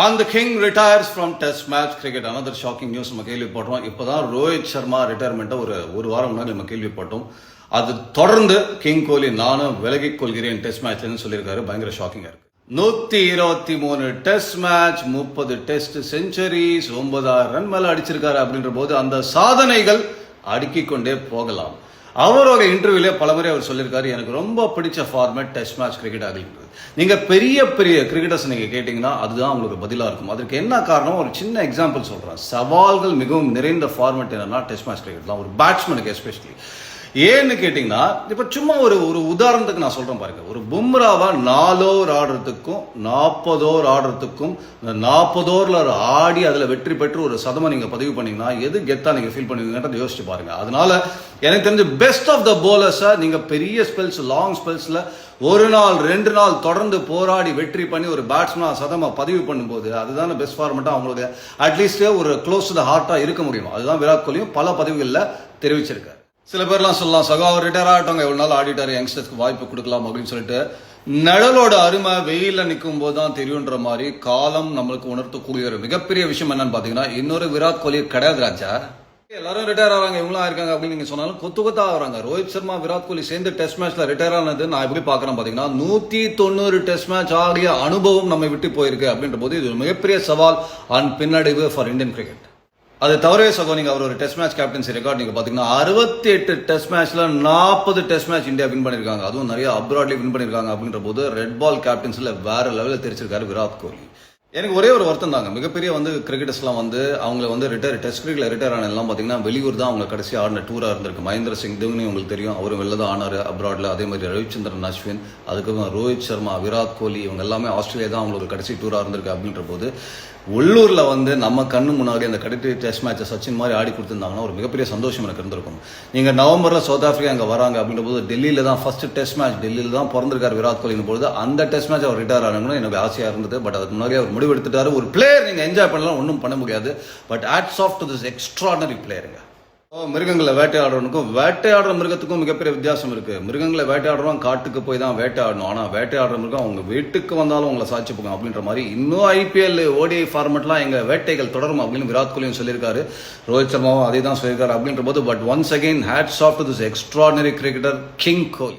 அந்த king retires from test match cricket another shocking news நம்ம கேள்விப்பட்டோம். இப்போதான் ரோஹித் சர்மா ரிட்டையர்மெண்ட்டை ஒரு ஒரு வாரம் முன்னாடி நம்ம கேள்விப்பட்டோம். அது தொடர்ந்து கிங் கோலி நானும் விலகிக் கொள்கிறேன் டெஸ்ட் மேட்ச்னு சொல்லியிருக்காரு. பயங்கர ஷாக்கிங்காக இருக்கு. நூத்தி இருபத்தி மூணு டெஸ்ட் மேட்ச் முப்பது டெஸ்ட் செஞ்சுரிஸ் ஒன்பதாயிரம் ரன் மேல அடிச்சிருக்காரு அப்படின்ற போது அந்த சாதனைகள் அடுக்கிக் கொண்டே போகலாம். அவரோட இன்டர்வியூல பலமுறை அவர் சொல்லியிருக்காரு எனக்கு ரொம்ப பிடிச்ச ஃபார்மேட் டெஸ்ட் மேட்ச் கிரிக்கெட் அப்படின்றது நீங்க பெரிய பெரிய கிரிக்கெட்டர்ஸ் நீங்க கேட்டீங்கன்னா அதுதான் உங்களுக்கு பதிலா இருக்கும். அதற்கு என்ன காரணம்? ஒரு சின்ன எக்ஸாம்பிள் சொல்றேன். சவால்கள் மிகவும் நிறைந்த ஃபார்மேட் என்னன்னா டெஸ்ட் மேட்ச் கிரிக்கெட் தான். ஒரு பேட்ஸ்மேனுக்கு எஸ்பெஷலி ஏன்னு கேட்டிங்கன்னா இப்போ சும்மா ஒரு ஒரு உதாரணத்துக்கு நான் சொல்கிறேன் பாருங்க. ஒரு பும்ராவாக நாலோர் ஓவர் ஆடுறதுக்கும் நாற்பது ஓவர் ஆடுறதுக்கும் இந்த நாற்பது ஓவரில் ஆடி அதில் வெற்றி பெற்று ஒரு சதமாக நீங்கள் பதிவு பண்ணிங்கன்னா எது கெத்தாக நீங்கள் ஃபீல் பண்ணுவீங்கன்றத யோசிச்சு பாருங்கள் அதனால எனக்கு தெரிஞ்சு பெஸ்ட் ஆஃப் த போலர்ஸை நீங்கள் பெரிய ஸ்பெல்ஸ் லாங் ஸ்பெல்ஸில் ஒரு நாள் ரெண்டு நாள் தொடர்ந்து போராடி வெற்றி பண்ணி ஒரு பேட்ஸ்மேன் சதமாக பதிவு பண்ணும்போது அதுதான் பெஸ்ட் ஃபார்மெட்டாக அவங்களுக்கு அட்லீஸ்ட் ஒரு க்ளோஸ் டு ஹார்ட்டாக இருக்க முடியும். அதுதான் விராட் கோலியும் பல பதிவுகளில் தெரிவிச்சிருக்காரு. சில பேர்லாம் சொல்லலாம் சகோ அவர் ரிட்டையர் ஆகட்டவங்க எவ்வளோ நாள் ஆடிட்டாரு யங்ஸ்டர்ஸ்க்கு வாய்ப்பு கொடுக்கலாம் அப்படின்னு சொல்லிட்டு நிழலோட அருமை வெயிலில் நிற்கும் போது தான் தெரியுன்ற மாதிரி காலம் நம்மளுக்கு உணர்த்தக்கூடிய ஒரு மிகப்பெரிய விஷயம் என்னன்னு பார்த்தீங்கன்னா இன்னொரு விராட் கோலி கிடையாது ராஜா. எல்லாரும் ரிட்டையர் ஆகிறாங்க இவங்களும் ஆயிருக்காங்க அப்படின்னு நீங்க சொன்னாலும் கொத்து கொத்தா ஆகிறாங்க ரோஹித் சர்மா விராட் கோலி சேர்ந்து டெஸ்ட் மேட்ச்ல ரிட்டையர் ஆனது நான் எப்படி பாக்குறேன் பாத்தீங்கன்னா நூத்தி தொண்ணூறு டெஸ்ட் மேட்ச் ஆகிய அனுபவம் நம்ம விட்டு போயிருக்கு அப்படின்ற போது இது ஒரு மிகப்பெரிய சவால் அண்ட் பின்னடைவு ஃபார் இந்தியன் கிரிக்கெட் அது தவறே சகோ நீங்க அவர் ஒரு டெஸ்ட் மேட்ச் கேப்டன்சி ரெக்கார்ட் நீங்க பாத்தீங்கன்னா அறுபத்தி எட்டு டெஸ்ட் மேட்ச்ல நாற்பது டெஸ்ட் மேட்ச் இந்தியா வின் பண்ணிருக்காங்க. அதுவும் நிறைய அப்ராட்லி வின் பண்ணிருக்காங்க அப்படின்ற போது ரெட் பால் கேப்டன்ஸ்ல வேற லெவலில் தெரிச்சிருக்காரு விராட் கோலி. எனக்கு ஒரே ஒரு வருத்தம் தாங்க மிகப்பெரிய வந்து கிரிக்கெட்டர்ஸ்லாம் வந்து அவங்கள வந்து ரிட்டையர் டெஸ்ட் கிரிக்கெட்ல ரிட்டையர் ஆன எல்லாம் வெளியூர் தான் அவங்க கடைசி ஆடின டூராக இருந்திருக்கு. மகேந்திர சிங் தோனி உங்களுக்கு தெரியும். அவரும் வெளில தான் ஆனாரு அப்ராட்ல அதே மாதிரி ரவிச்சந்திரன் அஸ்வின் அதுக்கப்புறம் ரோஹித் சர்மா விராட் கோலி இவங்க எல்லாமே ஆஸ்திரேலியா தான் அவங்களுக்கு கடைசி டூராக இருந்திருக்கு அப்படின்ற போது உள்ளூரில் வந்து நம்ம கண்ணு முன்னாடி அந்த கடைசி டெஸ்ட் மேட்சை சச்சின் மாதிரி ஆடி கொடுத்துருந்தாங்கன்னா ஒரு மிகப்பெரிய சந்தோஷம் எனக்கு இருந்திருக்கும். நீங்கள் நவம்பரில் சவுத் ஆஃப்ரிக்கா அங்கே வராங்க அப்படின்ற போது டெல்லியில் தான் ஃபர்ஸ்ட் டெஸ்ட் மேட்ச் டெல்லியில் தான் பிறந்திருக்கார் விராட் கோலின் பொழுது அந்த டெஸ்ட் மேட்ச் அவர் ரிட்டையர் ஆனாங்கன்னு எனக்கு ஆசையாக இருந்தது. பட் அதுக்கு முன்னாடி அவர் முடிவு எடுத்துட்டாரு ஒரு பிளேயர் நீங்கள் என்ஜாய் பண்ணலாம் ஒன்றும் பண்ண முடியாது. But hats off to this extraordinary பிளேயருங்க மிருகங்களை வேட்டையாடுறவனுக்கும் வேட்டையாடுற மிருகத்துக்கும் மிகப்பெரிய வித்தியாசம் இருக்கு. மிருகங்களை வேட்டையாடுறவன் காட்டுக்கு போய் தான் வேட்டையாடணும். ஆனால் வேட்டையாடுற மிருகம் அவங்க வீட்டுக்கு வந்தாலும் உங்களை சாட்சி போகும் அப்படின்ற மாதிரி இன்னும் ஐபிஎல் ஓடிஐ ஃபார்மெட்லாம் எங்கள் வேட்டைகள் தொடரும் அப்படின்னு விராட் கோலியும் சொல்லியிருக்காரு. ரோஹித் சர்மாவும் அதே தான் சொல்லியிருக்காரு அப்படின்ற போது but once again hats off this extraordinary cricketer king Kohli